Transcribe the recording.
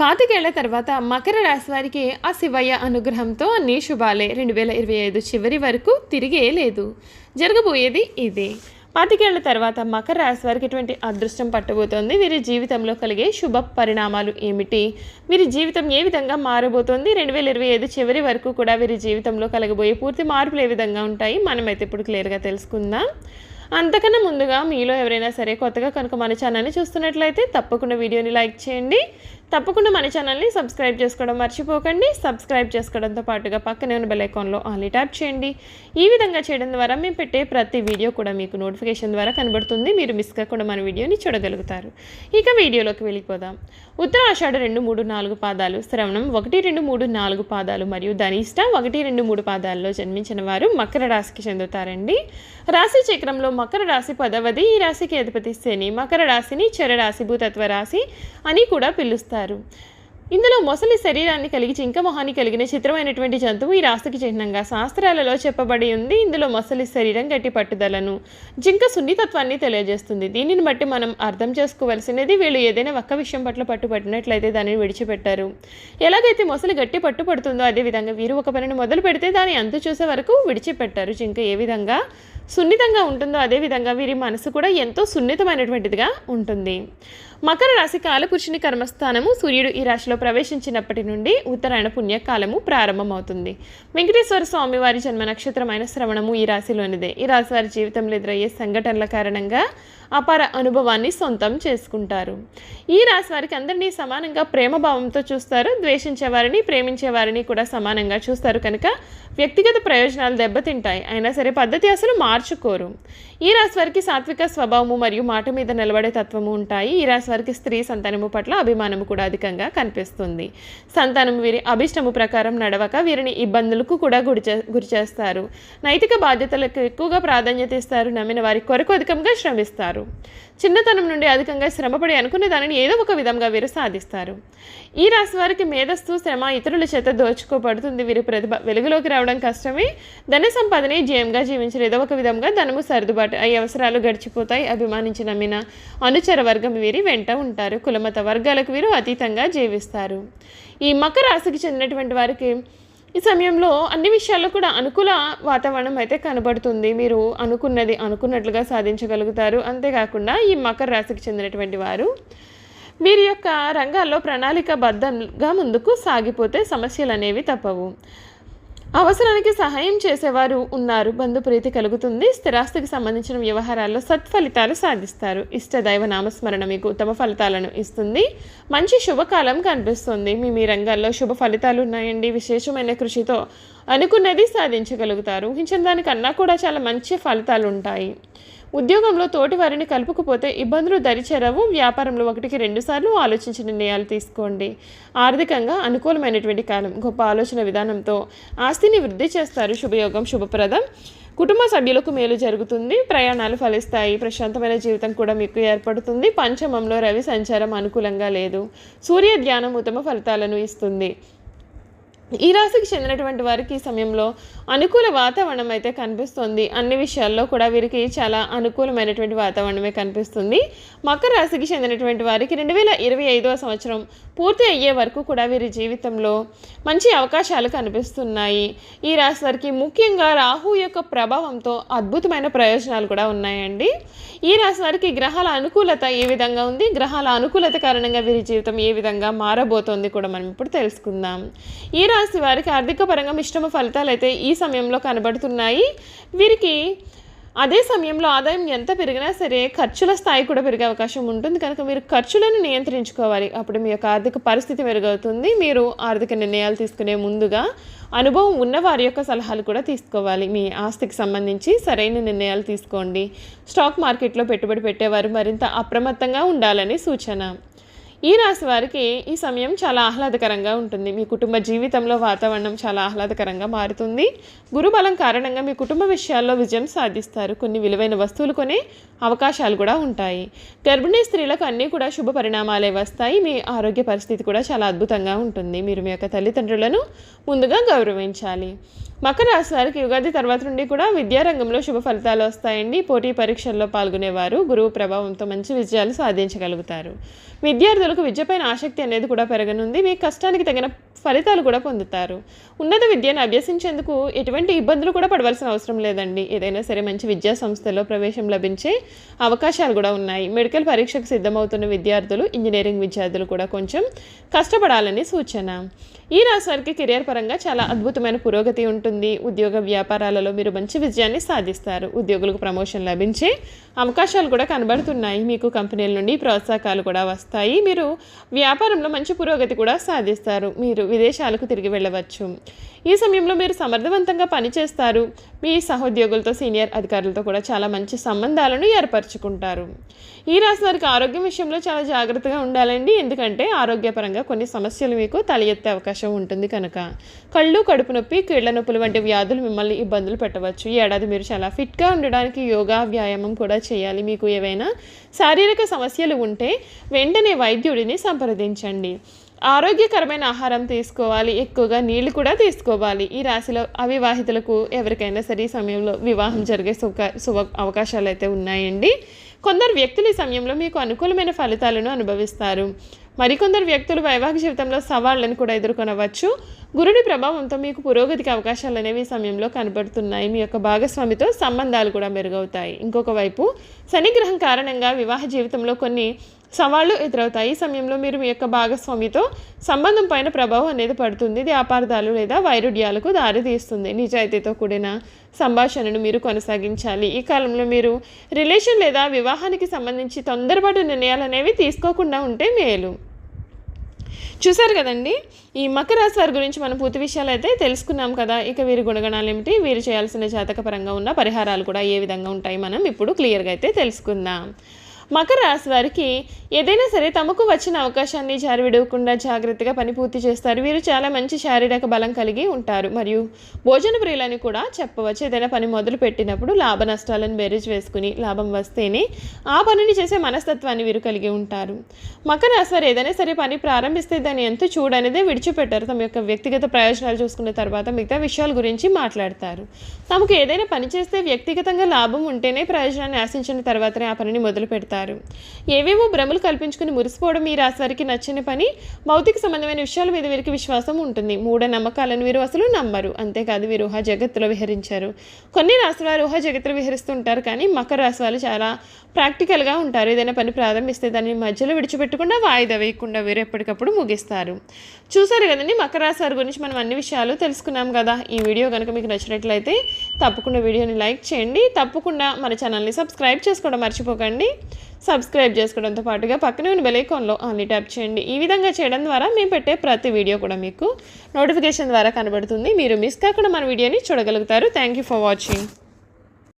పాతికేళ్ళ తర్వాత మకర రాశి వారికి ఆ శివయ్య అనుగ్రహంతో అన్ని శుభాలే. రెండు వేల ఇరవై ఐదు చివరి వరకు తిరిగే లేదు. జరగబోయేది ఇదే. పాతికేళ్ళ తర్వాత మకర రాశి వారికి ఎటువంటి అదృష్టం పట్టబోతోంది? వీరి జీవితంలో కలిగే శుభ పరిణామాలు ఏమిటి? వీరి జీవితం ఏ విధంగా మారబోతోంది? రెండు వేల ఇరవై ఐదు చివరి వరకు కూడా వీరి జీవితంలో కలగబోయే పూర్తి మార్పులు ఏ విధంగా ఉంటాయి? మనమైతే ఇప్పుడు క్లియర్గా తెలుసుకుందాం. అంతకన్నా ముందుగా మీలో ఎవరైనా సరే కొత్తగా కనుక మన ఛానల్ని చూస్తున్నట్లయితే తప్పకుండా వీడియోని లైక్ చేయండి. తప్పకుండా మన ఛానల్ని సబ్స్క్రైబ్ చేసుకోవడం మర్చిపోకండి. సబ్స్క్రైబ్ చేసుకోవడంతో పాటుగా పక్కనే ఉన్న బెల్ ఐకాన్లో ఆన్లీ ట్యాప్ చేయండి. ఈ విధంగా చేయడం ద్వారా మేము పెట్టే ప్రతి వీడియో కూడా మీకు నోటిఫికేషన్ ద్వారా కనబడుతుంది. మీరు మిస్ కాకుండా మన వీడియోని చూడగలుగుతారు. ఇక వీడియోలోకి వెళ్ళిపోదాం. ఉత్తర ఆషాఢ రెండు మూడు నాలుగు పాదాలు శ్రవణం. ఒకటి రెండు మూడు నాలుగు పాదాలు మరియు ధనిష్ట. ఒకటి రెండు మూడు పాదాల్లో జన్మించిన వారు మకర రాశికి చెందుతారండి. రాశి చక్రంలో మకర రాశి పదవది ఈ రాశికి అధిపతి శని. మకర రాశిని చరరాశి భూతత్వ రాశి అని కూడా పిలుస్తారు. ఇందులో మొసలి శరీరాన్ని కలిగి జింక మొహాన్ని కలిగిన చిత్రమైనటువంటి జంతువు ఈ రాశికి చిహ్నంగా శాస్త్రాలలో చెప్పబడి ఉంది. ఇందులో మొసలి శరీరం గట్టి పట్టుదలను జింక సున్నితత్వాన్ని తెలియజేస్తుంది. దీనిని బట్టి మనం అర్థం చేసుకోవలసినది వీళ్ళు ఏదైనా ఒక్క విషయం పట్ల పట్టుపట్టినట్లయితే దానిని విడిచిపెట్టారు. ఎలాగైతే మొసలి గట్టి పట్టుపడుతుందో అదేవిధంగా వీరు ఒక పనిని మొదలు పెడితే దాని అంతు చూసే వరకు విడిచిపెట్టారు. జింక ఏ విధంగా సున్నితంగా ఉంటుందో అదేవిధంగా వీరి మనసు కూడా ఎంతో సున్నితమైనటువంటిదిగా ఉంటుంది. మకర రాశి కాలపురుషుని కర్మస్థానము సూర్యుడు ఈ రాశిలో ప్రవేశించినప్పటి నుండి ఉత్తరాయణ పుణ్యకాలము ప్రారంభమవుతుంది. వెంకటేశ్వర స్వామి వారి జన్మ నక్షత్రమైన శ్రవణము ఈ రాశిలోనిదే. ఈ రాశి వారి జీవితంలో ఎదురయ్యే సంఘటనల కారణంగా అపార అనుభవాన్ని సొంతం చేసుకుంటారు. ఈ రాశి వారికి అందరినీ సమానంగా ప్రేమభావంతో చూస్తారు. ద్వేషించేవారిని ప్రేమించేవారిని కూడా సమానంగా చూస్తారు. కనుక వ్యక్తిగత ప్రయోజనాలు దెబ్బతింటాయి. అయినా సరే పద్ధతి అసలు మా మార్చుకోరు. ఈ రాశి వారికి సాత్విక స్వభావము మరియు మాట మీద నిలబడే తత్వము ఉంటాయి. ఈ రాశి వారికి స్త్రీ సంతానము పట్ల అభిమానము కూడా అధికంగా కనిపిస్తుంది. సంతానం వీరి అభిష్టము ప్రకారం నడవక వీరిని ఇబ్బందులకు కూడా గురిచే గురిచేస్తారు నైతిక బాధ్యతలకు ఎక్కువగా ప్రాధాన్యత ఇస్తారు. నమ్మిన వారి కొరకు అధికంగా శ్రమిస్తారు. చిన్నతనం నుండి అధికంగా శ్రమపడి అనుకున్న దానిని ఏదో ఒక విధంగా వీరు సాధిస్తారు. ఈ రాశి వారికి మేధస్సు శ్రమ ఇతరుల చేత దోచుకోబడుతుంది. వీరి ప్రతిభ వెలుగులోకి రావడం కష్టమే. ధన సంపాదనే జయంగా జీవించిన ఏదో ఒక విధంగా ధనము సర్దుబాటు అయ్యే అవసరాలు గడిచిపోతాయి. అభిమానించి నమ్మిన అనుచర వర్గం వీరి వెంట ఉంటారు. కులమత వర్గాలకు వీరు అతీతంగా జీవిస్తారు. ఈ మకర రాశికి చెందినటువంటి వారికి ఈ సమయంలో అన్ని విషయాల్లో కూడా అనుకూల వాతావరణం అయితే కనబడుతుంది. మీరు అనుకున్నది అనుకున్నట్లుగా సాధించగలుగుతారు. అంతేకాకుండా ఈ మకర రాశికి చెందినటువంటి వారు వీరి యొక్క రంగాల్లో ప్రణాళికబద్ధంగా ముందుకు సాగిపోతే సమస్యలు అనేవి తప్పవు. అవసరానికి సహాయం చేసేవారు ఉన్నారు. బంధుప్రీతి కలుగుతుంది. స్థిరాస్తికి సంబంధించిన వ్యవహారాల్లో సత్ఫలితాలు సాధిస్తారు. ఇష్ట దైవ నామస్మరణ మీకు ఉత్తమ ఫలితాలను ఇస్తుంది. మంచి శుభకాలం కనిపిస్తుంది. మీ మీ రంగాల్లో శుభ ఫలితాలు ఉన్నాయండి. విశేషమైన కృషితో అనుకున్నది సాధించగలుగుతారు. ఊహించిన దానికన్నా కూడా చాలా మంచి ఫలితాలు ఉంటాయి. ఉద్యోగంలో తోటి వారిని కలుపుకుపోతే ఇబ్బందులు దరిచేరవు. వ్యాపారంలో ఒకటికి రెండుసార్లు ఆలోచించి నిర్ణయాలు తీసుకోండి. ఆర్థికంగా అనుకూలమైనటువంటి కాలం. గొప్ప ఆలోచన విధానంతో ఆస్తిని వృద్ధి చేస్తారు. శుభయోగం శుభప్రదం. కుటుంబ సభ్యులకు మేలు జరుగుతుంది. ప్రయాణాలు ఫలిస్తాయి. ప్రశాంతమైన జీవితం కూడా మీకు ఏర్పడుతుంది. పంచమంలో రవి సంచారం అనుకూలంగా లేదు. సూర్య ధ్యానం ఉత్తమ ఫలితాలను ఇస్తుంది. ఈ రాశికి చెందినటువంటి వారికి ఈ సమయంలో అనుకూల వాతావరణం అయితే కనిపిస్తుంది. అన్ని విషయాల్లో కూడా వీరికి చాలా అనుకూలమైనటువంటి వాతావరణమే కనిపిస్తుంది. మకర రాశికి చెందినటువంటి వారికి రెండు వేల ఇరవై ఐదవ సంవత్సరం పూర్తి అయ్యే వరకు కూడా వీరి జీవితంలో మంచి అవకాశాలు కనిపిస్తున్నాయి. ఈ రాశి వారికి ముఖ్యంగా రాహు యొక్క ప్రభావంతో అద్భుతమైన ప్రయోజనాలు కూడా ఉన్నాయండి. ఈ రాశి వారికి గ్రహాల అనుకూలత ఏ విధంగా ఉంది? గ్రహాల అనుకూలత కారణంగా వీరి జీవితం ఏ విధంగా మారబోతోంది కూడా మనం ఇప్పుడు తెలుసుకుందాం. ఈ రాశి వారికి ఆర్థిక పరంగా మిశ్రమ ఫలితాలు అయితే ఈ సమయంలో కనబడుతున్నాయి. వీరికి అదే సమయంలో ఆదాయం ఎంత పెరిగినా సరే ఖర్చుల స్థాయి కూడా పెరిగే అవకాశం ఉంటుంది. కనుక మీరు ఖర్చులను నియంత్రించుకోవాలి. అప్పుడు మీ యొక్క ఆర్థిక పరిస్థితి మెరుగవుతుంది. మీరు ఆర్థిక నిర్ణయాలు తీసుకునే ముందుగా అనుభవం ఉన్న వారి యొక్క సలహాలు కూడా తీసుకోవాలి. మీ ఆస్తికి సంబంధించి సరైన నిర్ణయాలు తీసుకోండి. స్టాక్ మార్కెట్లో పెట్టుబడి పెట్టేవారు మరింత అప్రమత్తంగా ఉండాలని సూచన. ఈ రాశి వారికి ఈ సమయం చాలా ఆహ్లాదకరంగా ఉంటుంది. మీ కుటుంబ జీవితంలో వాతావరణం చాలా ఆహ్లాదకరంగా మారుతుంది. గురుబలం కారణంగా మీ కుటుంబ విషయాల్లో విజయం సాధిస్తారు. కొన్ని విలువైన వస్తువులు కొనే అవకాశాలు కూడా ఉంటాయి. గర్భిణీ స్త్రీలకు అన్నీ కూడా శుభ పరిణామాలే వస్తాయి. మీ ఆరోగ్య పరిస్థితి కూడా చాలా అద్భుతంగా ఉంటుంది. మీరు మీ యొక్క తల్లిదండ్రులను ముందుగా గౌరవించాలి. మకర రాశి వారికి యుగాది తర్వాత నుండి కూడా విద్యారంగంలో శుభ ఫలితాలు వస్తాయండి. పోటీ పరీక్షల్లో పాల్గొనేవారు గురువు ప్రభావంతో మంచి విజయాలు సాధించగలుగుతారు. విద్యార్థులకు విద్యపైన ఆసక్తి అనేది కూడా పెరగనుంది. మీ కష్టానికి తగిన ఫలితాలు కూడా పొందుతారు. ఉన్నత విద్యను అభ్యసించేందుకు ఎటువంటి ఇబ్బందులు కూడా పడవలసిన అవసరం లేదండి. ఏదైనా సరే మంచి విద్యా సంస్థల్లో ప్రవేశం లభించే అవకాశాలు కూడా ఉన్నాయి. మెడికల్ పరీక్షకు సిద్ధమవుతున్న విద్యార్థులు ఇంజనీరింగ్ విద్యార్థులు కూడా కొంచెం కష్టపడాలని సూచన. ఈ రాశి వారికి కెరియర్ పరంగా చాలా అద్భుతమైన పురోగతి ఉంటుంది. ఉద్యోగ వ్యాపారాలలో మీరు మంచి విజయాన్ని సాధిస్తారు. ఉద్యోగులకు ప్రమోషన్ లభించే అవకాశాలు కూడా కనబడుతున్నాయి. మీకు కంపెనీల నుండి ప్రోత్సాహకాలు కూడా వస్తాయి. మీరు వ్యాపారంలో మంచి పురోగతి కూడా సాధిస్తారు. మీరు విదేశాలకు తిరిగి వెళ్ళవచ్చు. ఈ సమయంలో మీరు సమర్థవంతంగా పనిచేస్తారు. మీ సహోద్యోగులతో సీనియర్ అధికారులతో కూడా చాలా మంచి సంబంధాలను ఏర్పరచుకుంటారు. ఈ రాశి వారికి ఆరోగ్యం విషయంలో చాలా జాగ్రత్తగా ఉండాలండి. ఎందుకంటే ఆరోగ్యపరంగా కొన్ని సమస్యలు మీకు తల ఎత్తే అవకాశం ఉంటుంది కనుక. కళ్ళు కడుపు నొప్పి కీళ్ళ నొప్పులు వంటి వ్యాధులు మిమ్మల్ని ఇబ్బందులు పెట్టవచ్చు. ఈ ఏడాది మీరు చాలా ఫిట్గా ఉండడానికి యోగా వ్యాయామం కూడా చేయాలి. మీకు ఏవైనా శారీరక సమస్యలు ఉంటే వెంటనే వైద్యుడిని సంప్రదించండి. ఆరోగ్యకరమైన ఆహారం తీసుకోవాలి. ఎక్కువగా నీళ్ళు కూడా తీసుకోవాలి. ఈ రాశిలో అవివాహితులకు ఎవరికైనా సరే ఈ సమయంలో వివాహం జరిగే సుఖ శుభ అవకాశాలు అయితే ఉన్నాయండి. కొందరు వ్యక్తులు ఈ సమయంలో మీకు అనుకూలమైన ఫలితాలను అనుభవిస్తారు. మరికొందరు వ్యక్తులు వైవాహిక జీవితంలో సవాళ్ళను కూడా ఎదుర్కొనవచ్చు. గురుడి ప్రభావంతో మీకు పురోగతికి అవకాశాలు అనేవి ఈ సమయంలో కనబడుతున్నాయి. మీ యొక్క భాగస్వామితో సంబంధాలు కూడా మెరుగవుతాయి. ఇంకొక వైపు శనిగ్రహం కారణంగా వివాహ జీవితంలో కొన్ని సవాళ్ళు ఎదురవుతాయి. ఈ సమయంలో మీరు మీ యొక్క భాగస్వామితో సంబంధం పైన ప్రభావం అనేది పడుతుంది. ఇది అపార్థాలు లేదా వైరుధ్యాలకు దారితీస్తుంది. నిజాయితీతో కూడిన సంభాషణను మీరు కొనసాగించాలి. ఈ కాలంలో మీరు రిలేషన్ లేదా వివాహానికి సంబంధించి తొందరపాటు నిర్ణయాలు అనేవి తీసుకోకుండా ఉంటే మేలు. చూసారు కదండి? ఈ మకర రాశి వారి గురించి మనం పూర్తి విషయాలు అయితే తెలుసుకున్నాం కదా. ఇక వీరి గుణగణాలు ఏమిటి? వీరు చేయాల్సిన జాతకపరంగా ఉన్న పరిహారాలు కూడా ఏ విధంగా ఉంటాయి? మనం ఇప్పుడు క్లియర్గా అయితే తెలుసుకుందాం. మకర రాశి వారికి ఏదైనా సరే తమకు వచ్చిన అవకాశాన్ని జారివిడవకుండా జాగ్రత్తగా పని పూర్తి చేస్తారు. వీరు చాలా మంచి శారీరక బలం కలిగి ఉంటారు. మరియు భోజన ప్రియులని కూడా చెప్పవచ్చు. ఏదైనా పని మొదలు పెట్టినప్పుడు లాభ నష్టాలను బేరేజ్ వేసుకుని లాభం వస్తేనే ఆ పనిని చేసే మనస్తత్వాన్ని వీరు కలిగి ఉంటారు. మకర రాశి వారు ఏదైనా సరే పని ప్రారంభిస్తే దాన్ని ఎంత చూడనేదే విడిచిపెట్టారు. తమ యొక్క వ్యక్తిగత ప్రయోజనాలు చూసుకున్న తర్వాత మిగతా విషయాల గురించి మాట్లాడతారు. తమకు ఏదైనా పని చేస్తే వ్యక్తిగతంగా లాభం ఉంటేనే ప్రయోజనాన్ని ఆశించిన తర్వాతనే ఆ పనిని మొదలు పెడతారు ఏవేవో భ్రమలు కల్పించుకుని మురిసిపోవడం ఈ రాశి వారికి నచ్చిన పని భౌతిక సంబంధమైన విషయాల మీద వీరికి విశ్వాసం ఉంటుంది. మూఢ నమ్మకాలను వీరు అసలు నమ్మరు. అంతేకాదు వీరు ఊహా జగత్తులో విహరించారు. కొన్ని రాశి వారు ఊహా జగత్తులో విహరిస్తుంటారు కానీ మకర రాశి వాళ్ళు చాలా ప్రాక్టికల్గా ఉంటారు. ఏదైనా పని ప్రారంభిస్తే దాన్ని మధ్యలో విడిచిపెట్టకుండా వాయిదా వేయకుండా వీరు ఎప్పటికప్పుడు ముగిస్తారు. చూసారు కదండి మకర రాశి వారి గురించి మనం అన్ని విషయాలు తెలుసుకున్నాం కదా. ఈ వీడియో కనుక మీకు నచ్చినట్లయితే తప్పకుండా వీడియోని లైక్ చేయండి. తప్పకుండా మన ఛానల్ని సబ్స్క్రైబ్ చేసుకోవడం మర్చిపోకండి. సబ్స్క్రైబ్ చేసుకోవడంతో పాటుగా పక్కనే ఉన్న బెలైకాన్లో ఆన్లీ ట్యాప్ చేయండి. ఈ విధంగా చేయడం ద్వారా మేము పెట్టే ప్రతి వీడియో కూడా మీకు నోటిఫికేషన్ ద్వారా కనబడుతుంది. మీరు మిస్ కాకుండా మన వీడియోని చూడగలుగుతారు. Thank you for watching